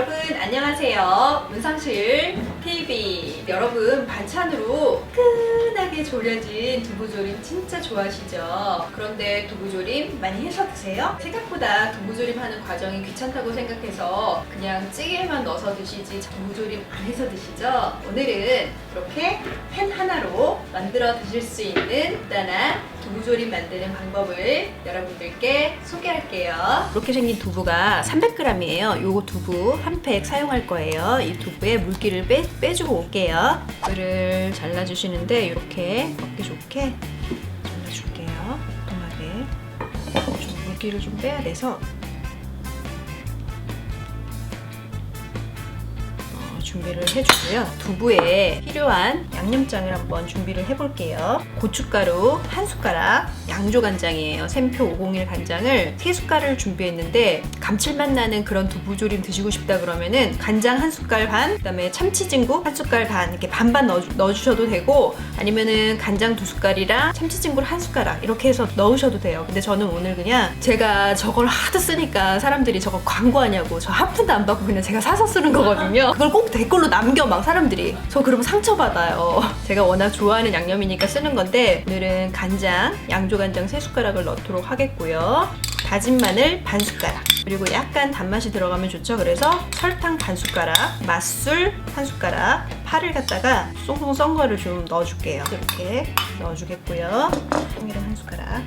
여러분 안녕하세요. 문상실. TV 여러분 반찬으로 끈하게 졸여진 두부조림 진짜 좋아하시죠? 그런데 두부조림 많이 해서 드세요? 생각보다 두부조림 하는 과정이 귀찮다고 생각해서 그냥 찌개에만 넣어서 드시지 두부조림 안 해서 드시죠? 오늘은 이렇게 팬 하나로 만들어 드실 수 있는 간단한 두부조림 만드는 방법을 여러분들께 소개할게요. 이렇게 생긴 두부가 300g이에요. 요거 두부 한 팩 사용할 거예요. 이 두부에 물기를 빼, 빼주고 올게요. 물을 잘라주시는데 이렇게 먹기 좋게 잘라줄게요. 동하게. 좀 물기를 좀 빼야 돼서 준비를 해주고요. 두부에 필요한 양념장을 한번 준비를 해볼게요. 고춧가루 한 숟가락, 양조간장이에요. 샘표 501 간장을 세 숟갈을 준비했는데 감칠맛 나는 그런 두부조림 드시고 싶다 그러면은 간장 한 숟갈 반, 그다음에 참치진국 한 숟갈 반 이렇게 반반 넣어, 넣어주셔도 되고 아니면은 간장 두 숟갈이랑 참치진국 한 숟가락 이렇게 해서 넣으셔도 돼요. 근데 저는 오늘 그냥 제가 저걸 하도 쓰니까 사람들이 저거 광고하냐고 저 한 푼도 안 받고 그냥 제가 사서 쓰는 거거든요. 그걸 꼭 댓글로 남겨 막 사람들이 저 그러면 상처받아요. 제가 워낙 좋아하는 양념이니까 쓰는 건데 오늘은 간장, 양조간장 세 숟가락을 넣도록 하겠고요. 다진 마늘 반 숟가락 그리고 약간 단맛이 들어가면 좋죠. 그래서 설탕 반 숟가락, 맛술 한 숟가락, 파를 갖다가 송송 썬 거를 좀 넣어줄게요. 이렇게 넣어주겠고요. 참기름 한 숟가락.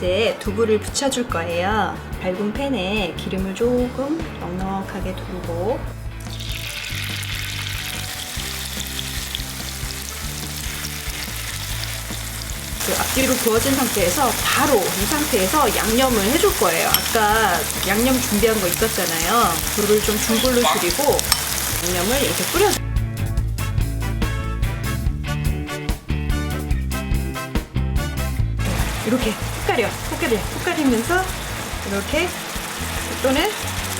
이제 두부를 붙여줄 거예요. 밝은 팬에 기름을 조금 넉넉하게 두르고 그 앞뒤로 구워진 상태에서 바로 이 상태에서 양념을 해줄 거예요. 아까 양념 준비한 거 있었잖아요. 불을 좀 중불로 줄이고 양념을 이렇게 뿌려. 이렇게 푹가려, 푹가려, 푹가리면서 이렇게 또는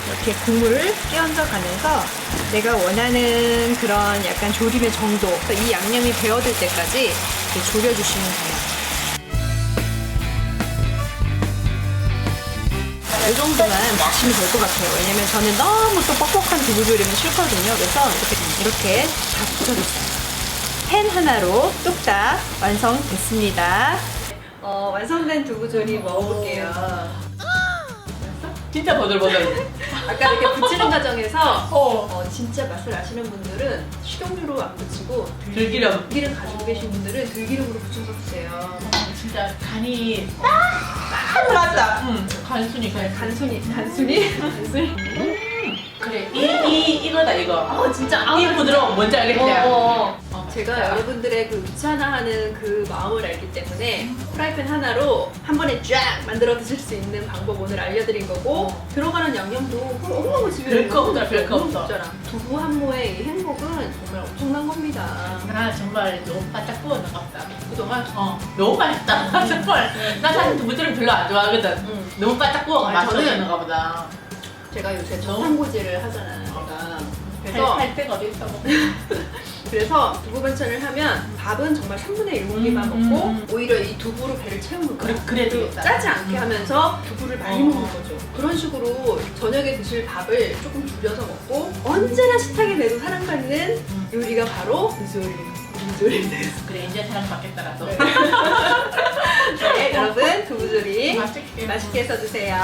이렇게 국물을 끼얹어 가면서 내가 원하는 그런 약간 조림의 정도, 그러니까 이 양념이 배어들 때까지 이렇게 졸여주시면 돼요. 이 정도만 드시면 될 것 같아요. 왜냐면 저는 너무 또 뻑뻑한 두부조림은 싫거든요. 그래서 이렇게, 이렇게 다 붙여줬어요. 팬 하나로 뚝딱 완성됐습니다. 어, 완성된 두부조림 먹어볼게요. 진짜 버들버들. 아까 이렇게 붙이는 과정에서 어. 어, 진짜 맛을 아시는 분들은 식용유로 안 붙이고 들기름. 들기름 가지고 계신 분들은 들기름으로 붙여서 드세요. 진짜 간이 딱 맞다. 응. 간순이 간. 간순히, 간순히? 간순히? 그래. 이, 이 이거다 이거. 어, 진짜. 이 부드러움 뭔지 알겠지? 어, 어. 어, 제가 진짜. 여러분들의 그 귀찮아하는 그 마음을 알기 때문에 프라이팬 하나로 한 번에 쫙 만들어 드실 수 있는 방법 오늘 알려드린 거고 어. 들어가는 양념도 너무 집에 별거 없다, 별거. 없잖아. 두부 한 모의 이 행복은 정말 엄청난 겁니다. 나 정말 너무 바짝 구웠나 보다. 그동안 어, 너무 맛있다. 정말. 나 사실 두부들은 별로 안 좋아하거든. 음. 너무 바짝 구워가 아니, 맛이 저는- 없는가 보다. 제가 요새 저탄고지를 하잖아요. 제가. 그래서 살, 살 데가 어디 있어? 그래서 두부 반찬을 하면 밥은 정말 3분의 1공기만 음, 먹고 음. 오히려 이 두부로 배를 채우는 거야. 그래, 그래 되겠다. 짜지 않게 음. 하면서 두부를 많이 어. 먹는 거죠. 그런 식으로 저녁에 드실 밥을 조금 줄여서 먹고 언제나 식탁에 내도 사랑받는 음. 요리가 바로 두조림. 두조림. 그래, 이제 사랑받겠다, 나도. 네, 여러분 두부조림 맛있게. 맛있게 해서 드세요.